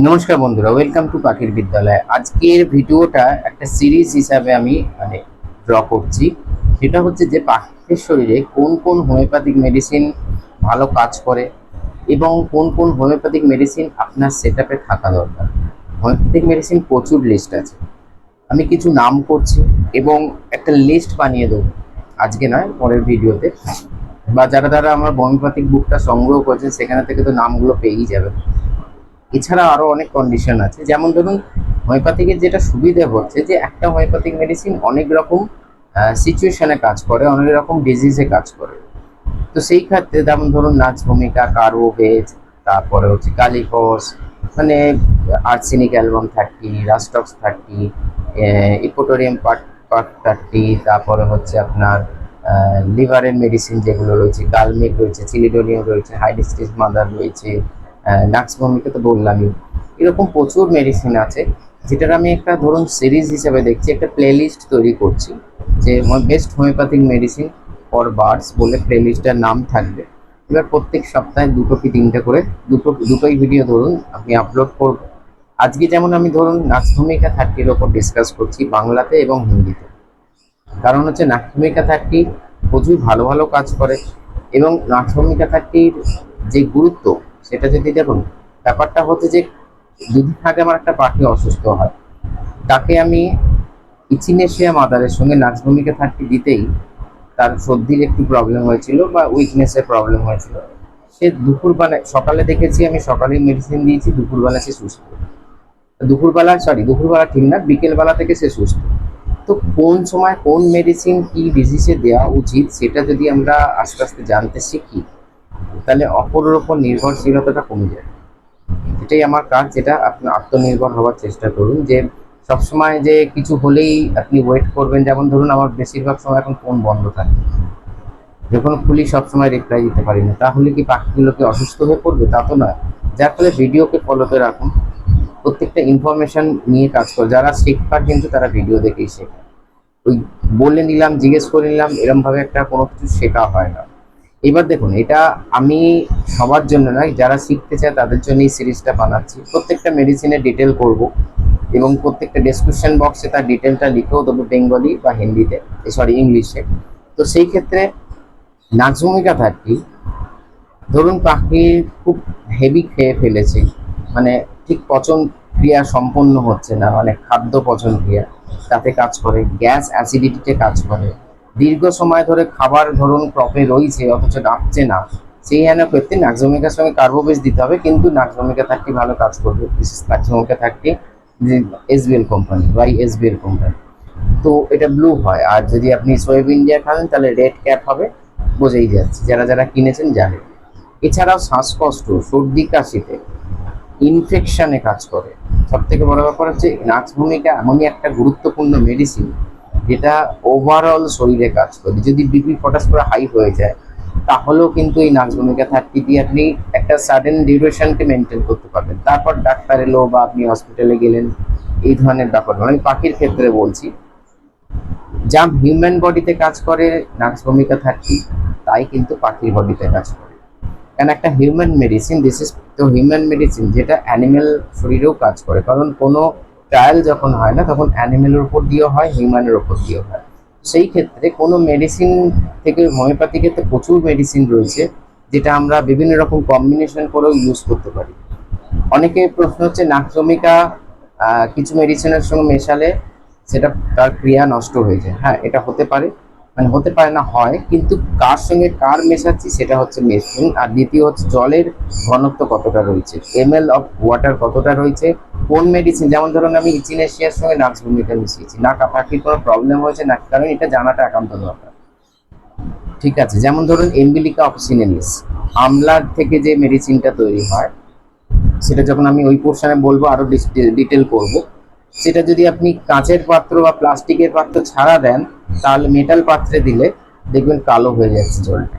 নমস্কার বন্ধুরা welcome to পাখির বিদ্যালয়। আজকের ভিডিওটা একটা সিরিজ হিসাবে আমি মানে ড্র করছি। সেটা হচ্ছে যে পাখির শরীরে কোন কোন হোমিওপ্যাথিক মেডিসিন ভালো কাজ করে এবং কোন কোন হোমিওপ্যাথিক মেডিসিন আপনার সেট থাকা দরকার। হোমিওপ্যাথিক মেডিসিন প্রচুর লিস্ট আছে। আমি কিছু নাম করছি এবং একটা লিস্ট বানিয়ে দেবো। আজকে নয়, পরের ভিডিওতে। বা যারা যারা আমার হোমিওপ্যাথিক বুকটা সংগ্রহ করেছেন, সেখানে থেকে তো নামগুলো পেয়েই যাবে এছাড়া আরও অনেক কন্ডিশন আছে। যেমন ধরুন হোমিওপ্যাথিকের যেটা সুবিধা হচ্ছে যে, একটা হোমিওপ্যাথিক মেডিসিন অনেক রকম সিচুয়েশনে কাজ করে, অনেক রকম ডিজিজে কাজ করে। তো সেই ক্ষেত্রে যেমন ধরুন নাচ ভূমিকা কার্বো ভেজ, তারপরে হচ্ছে কালিকস মানে arsenic album thirty rhus tox thirty eupatorium part part thirty তারপরে হচ্ছে আপনার লিভারের মেডিসিন যেগুলো রয়েছে গালমেক রয়েছে চিলিডোনিয়াম রয়েছে হাইডিস্টিস মাদার রয়েছে নাক্স ভূমিকা তো বললামই। এরকম প্রচুর মেডিসিন আছে, যেটার আমি একটা ধরুন সিরিজ হিসেবে দেখছি, একটা প্লেলিস্ট তৈরি করছি, যে best homeopathic medicine for birds বলে প্লেলিস্টটার নাম থাকবে। এবার প্রত্যেক সপ্তাহে দুটো কি তিনটে করে, দুটো, দুটোই ভিডিও ধরুন আপনি আপলোড করব। আজকে যেমন আমি ধরুন নাচ ভূমিকা থার্টির ওপর ডিসকাস করছি বাংলাতে এবং হিন্দিতে। কারণ হচ্ছে নাচ ভূমিকা থার্টি প্রচুর ভালো ভালো কাজ করে এবং নাচ ভূমিকা থার্টির যে গুরুত্ব সেটা যদি দেখুন, ব্যাপারটা হচ্ছে যে দুদিন আগে আমার একটা পাখি অসুস্থ হয়। তাকে আমি ইচিনেশিয়া মাদারের সঙ্গে নাচ ভূমিকা থার্টি দিতেই তার সর্দির একটু প্রবলেম হয়েছিল বা উইকনেসের প্রবলেম হয়েছিল। সে দুপুরবেলা, সকালে দেখেছি আমি সকালে মেডিসিন দিয়েছি, দুপুরবেলা সে সুস্থ। দুপুরবেলা সরি দুপুরবেলা ঠিক না, বিকেলবেলা থেকে সে সুস্থ। তো কোন সময় কোন মেডিসিন কি ডিজিজে দেওয়া উচিত সেটা যদি আমরা আস্তে আস্তে জানতে শিখি তাহলে অপরের ওপর নির্ভরশীলতাটা কমে যায়। এটাই আমার কাজ, যেটা আপনি আত্মনির্ভর হওয়ার চেষ্টা করুন, যে সবসময় যে কিছু হলেই আপনি ওয়েট করবেন। যেমন ধরুন, আমার বেশিরভাগ সময় এখন ফোন বন্ধ থাকে। যখন খুলি, সবসময় রিপ্লাই দিতে পারি না। তাহলে কি পাখিগুলোকে অসুস্থ হয়ে পড়বে? তা তো নয়। যার ফলে ভিডিওকে ফলোতে রাখুন। প্রত্যেকটা ইনফরমেশন নিয়ে কাজ করে যারা শেখার কিন্তু তারা ভিডিও দেখেই শেখে ওই বলে নিলাম, জিজ্ঞেস করে নিলাম, এরমভাবে একটা কোনো কিছু শেখা হয় না। এবার দেখুন, এটা আমি সবার জন্য নয়, যারা শিখতে চায় তাদের জন্য এই সিরিজটা বানাচ্ছি। প্রত্যেকটা মেডিসিনের ডিটেল করব এবং প্রত্যেকটা ডেসক্রিপশন বক্সে তার ডিটেলটা লিখেও দেবো বেঙ্গলি বা হিন্দিতে সরি ইংলিশে তো সেই ক্ষেত্রে নাচভূমিকা থাকি ধরুন পাখি খুব হেভি খেয়ে ফেলেছে মানে ঠিক পচন ক্রিয়া সম্পন্ন হচ্ছে না মানে খাদ্য পচন ক্রিয়া, তাতে কাজ করে গ্যাস অ্যাসিডিটিতে কাজ করে। দীর্ঘ সময় ধরে খাবার ধরুন ক্রপে রয়েছে, অথচ ডাকছে না। সেই হেন ক্ষেত্রে নাকজমিকার সঙ্গে কার্বোবেজ দিতে হবে, কিন্তু নাকজমিকা থাকতে ভালো কাজ করবে। বিশেষ নাকজমিকা থাকতে SBL company by SBL company তো এটা ব্লু হয়। আর যদি আপনি সোয়েব ইন্ডিয়া খান তাহলে রেড ক্যাপ হবে, বোঝাই যাচ্ছে। যারা যারা কিনেছেন, জানে। এছাড়াও শ্বাসকষ্ট, সর্দি, কাশিতে ইনফেকশনে কাজ করে। সব থেকে বড় ব্যাপার হচ্ছে নাচ ভূমিকা এমনই একটা গুরুত্বপূর্ণ মেডিসিন যেটা ওভারঅল শরীরে কাজ করে। যদি বিপি পটাশ করে হাই হয়ে যায়, তাহলেও কিন্তু এই নাচ ভূমিকা থার্টি দিয়ে আপনি একটা সাডেন ডিউরেশনকে মেনটেন করতে পারবেন। তারপর ডাক্তার এলো বা আপনি হসপিটালে গেলেন, এই ধরনের ব্যাপার। আমি পাখির ক্ষেত্রে বলছি, যা হিউম্যান বডিতে কাজ করে নাচ ভূমিকা থার্টি তাই কিন্তু পাখির বডিতে কাজ করে। কারণ একটা হিউম্যান মেডিসিন দিস ইজ তো হিউম্যান মেডিসিন যেটা অ্যানিমেল শরীরেও কাজ করে। কারণ কোনো ট্রায়াল যখন হয় না, তখন অ্যানিমেলের উপর দিয়েও হয় হিউম্যানের উপর দিয়েও হয়। সেই ক্ষেত্রে কোনো মেডিসিন থেকে হোমিওপ্যাথি ক্ষেত্রে প্রচুর মেডিসিন রয়েছে, যেটা আমরা বিভিন্ন রকম কম্বিনেশন করেও ইউজ করতে পারি। অনেকে প্রশ্ন হচ্ছে নাকজমিকা কিছু মেডিসিনের সঙ্গে মেশালে সেটা তার ক্রিয়া নষ্ট হয়ে যায়। হ্যাঁ এটা হতে পারে। মানে হতে পারে না, হয়, কিন্তু কার সঙ্গে কার মেশাচ্ছি সেটা হচ্ছে মেশিন আর দ্বিতীয় হচ্ছে, জলের ঘনত্ব কতটা রয়েছে? এম অফ ওয়াটার কতটা রয়েছে? কোন মেডিসিন যেমন ধরুন আমি ইচিনেশিয়ার সঙ্গে নাক্স ভূমিকা মিশিয়েছি না পাখির কোনো প্রবলেম হয়েছে না কারণ এটা জানাটা একান্ত দরকার। ঠিক আছে, যেমন ধরুন এম্বিলিকা অক্সিনেলিস, আমলার থেকে যে মেডিসিনটা তৈরি হয়, সেটা যখন আমি ওই পোর্শনে বলব, আরও ডিটেল করব, সেটা যদি আপনি কাঁচের পাত্র বা প্লাস্টিকের পাত্র ছাড়া দেন, তাহলে মেটাল পাত্রে দিলে দেখবেন কালো হয়ে যাচ্ছে জলটা।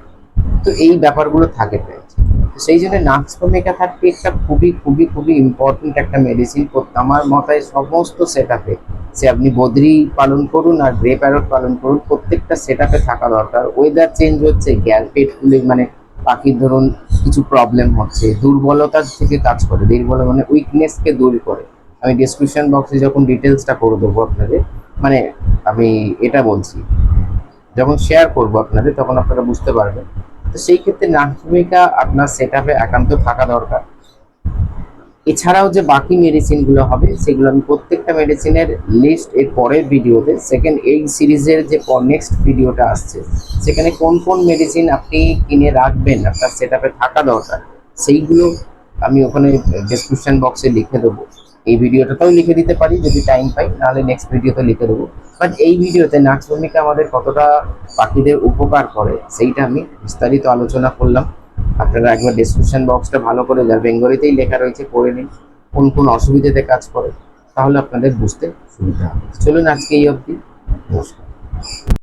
তো এই ব্যাপারগুলো থাকে পেয়েছে সেই জন্য নাক্সভূমিকা থার্টি একটা খুবই খুবই খুবই ইম্পর্টেন্ট একটা মেডিসিন আমার মতায় সমস্ত সেট আপে সে আপনি বদ্রি পালন করুন আর গ্রে প্যারট পালন করুন, প্রত্যেকটা সেট আপে থাকা দরকার। ওয়েদার চেঞ্জ হচ্ছে গ্যাস পেট ফুলিং মানে পাখির ধরুন কিছু প্রবলেম হচ্ছে। দুর্বলতার থেকে কাজ করে। দুর্বল মানে উইকনেসকে দূর করে। আমি ডিসক্রিপশন বক্সে যখন ডিটেলসটা করে দেবো আপনাদের মানে আমি এটা বলছি। যখন শেয়ার করব আপনাদের, তখন আপনারা বুঝতে পারবেন। তো সেই ক্ষেত্রে নার্স ভূমিকা আপনার সেট আপে একান্ত থাকা দরকার। এছাড়াও যে বাকি মেডিসিনগুলো হবে, সেগুলো আমি প্রত্যেকটা মেডিসিনের লিস্ট এর পরের ভিডিওতে সেকেন্ড এই সিরিজের যে নেক্সট ভিডিওটা আসছে, সেখানে কোন কোন মেডিসিন আপনি কিনে রাখবেন, আপনার সেট থাকা দরকার, সেইগুলো আমি ওখানে ডেসক্রিপশন বক্সে লিখে দেবো। এই ভিডিওটাতেও লিখে দিতে পারি, যদি টাইম পাই, নাহলে নেক্সট ভিডিওতে লিখে দেবো। বাট এই ভিডিওতে নাচ ভূমিকা আমাদের কতটা পাখিদের উপকার করে, সেইটা আমি বিস্তারিত আলোচনা করলাম। আপনারা একবার ডেসক্রিপশন বক্সটা ভালো করে যার বেঙ্গলিতেই লেখা রয়েছে, পড়ে নিন, কোন কোন অসুবিধাতে কাজ করে, তাহলে আপনাদের বুঝতে সুবিধা হবে। চলুন আজকে এই অবধি, নমস্কার।